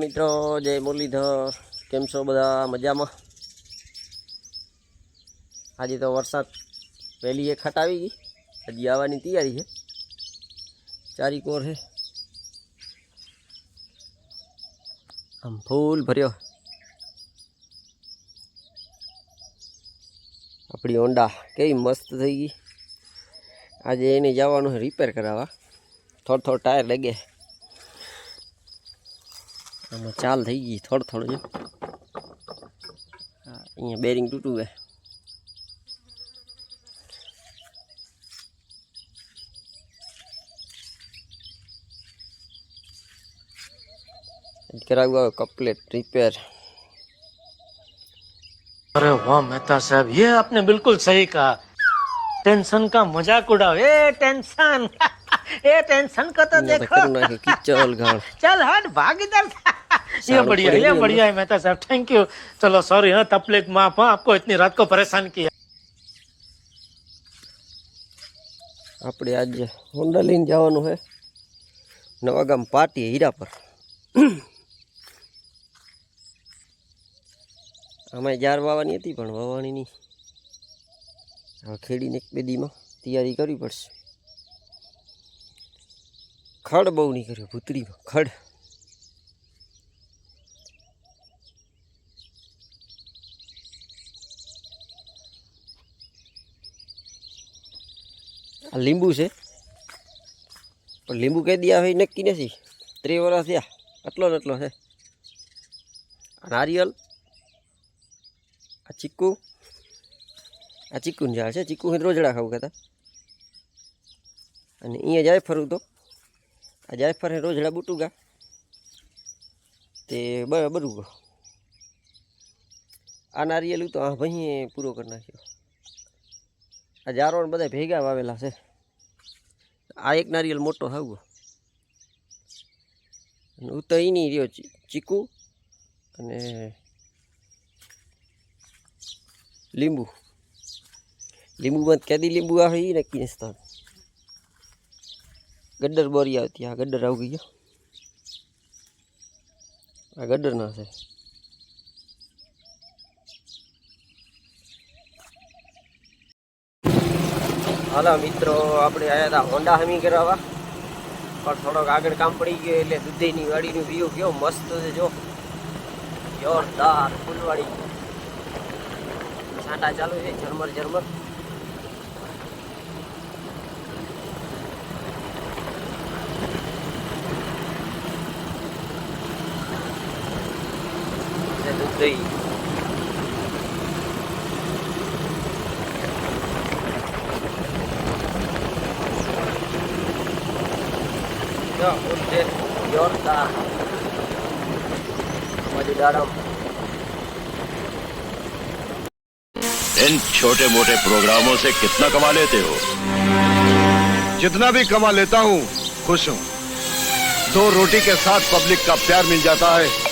મિત્રો, જય મુરલીધર. કેમ છો બધા? મજામાં? આજે તો વરસાદ પહેલી એક આવી ગઈ. હજી આવવાની તૈયારી છે. ચારી કોર છે. આમ ફૂલ ભર્યો. આપણી હોન્ડા કેવી મસ્ત થઈ ગઈ. આજે એને જવાનું રિપેર કરાવવા. થોડો થોડો ટાયર લગે. આમાં ચાલ થઈ ગઈ થોડું થોડું જો હા, અહીંયા બેરિંગ તૂટું હે કરાવવા કમ્પ્લેટ રિપેર अरे वाह मेहता साहब ये आपने बिल्कुल सही कहा टेंशन का मजाक उड़ाओ ए टेंशन ए टेंशन को तो અહીંયા તો देखो કરું નાખ્યું કિચલ ગાળ चल हट भाग इधर ये सारों बढ़िया पड़ी ये हुई बढ़िया है मेहता साहब थैंक यू चलो सॉरी हाँ तपलेक माफ हाँ आपको इतनी रात को परेशान किया આપણે આજે હોન્ડા લઈને જવાનું છે નવાગામ પાર્ટી હીરા પર આમાં જાર વાવવાની હતી પણ વાવવાની નહીં હવે ખેડીને એક બે દીમાં તૈયારી કરવી પડશે ખડ બહુ નહીં કર્યો ભૂતળીમાં ખડ આ લીંબુ છે. પણ લીંબુ કહી દે હોય નક્કી નથી. ત્રણ વર્ષ થયા. આટલો ને આટલો છે. આ નારિયેલ, આ ચીકુ, આ ચીકુનું ઝાડ છે. ચીકુ હું રોજડા ખાવું કહેતા. અને અહીંયા જાય ફરું તો આ જાય ફરે રોજડા બુટુગા. તે બરુગો. આ નારિયેલું તો આ ભાઈ પૂરો કરી નાખ્યો. આ જારો બધા ભેગા વાવેલા છે. આ એક નારિયેલ મોટો હાવો. હું તો એની રહ્યો ચીકુ અને લીંબુ. લીંબુમાં કેદી લીંબુ આવે એ નક્કી નથી ગડ્ડર બોરી આવતી, આ ગડ્ડર આવી ગયો. આ ગડ્ડર ના છે હાલો મિત્રો, આપણે આવ્યા હતા હોન્ડા હમી કરાવવા પણ થોડોક આગળ કામ પડી ગયું એટલે દૂધીની વાડીનું વ્યૂ કેવો મસ્ત છે, જો. જોરદાર ફૂલવાડી. છાંટા ચાલુ છે, ઝરમર ઝરમર. છે Yorta. इन छोटे मोटे प्रोग्रामों से कितना कमा लेते हो? जितना भी कमा लेता हूँ खुश हूँ। दो रोटी के साथ पब्लिक का प्यार मिल जाता है।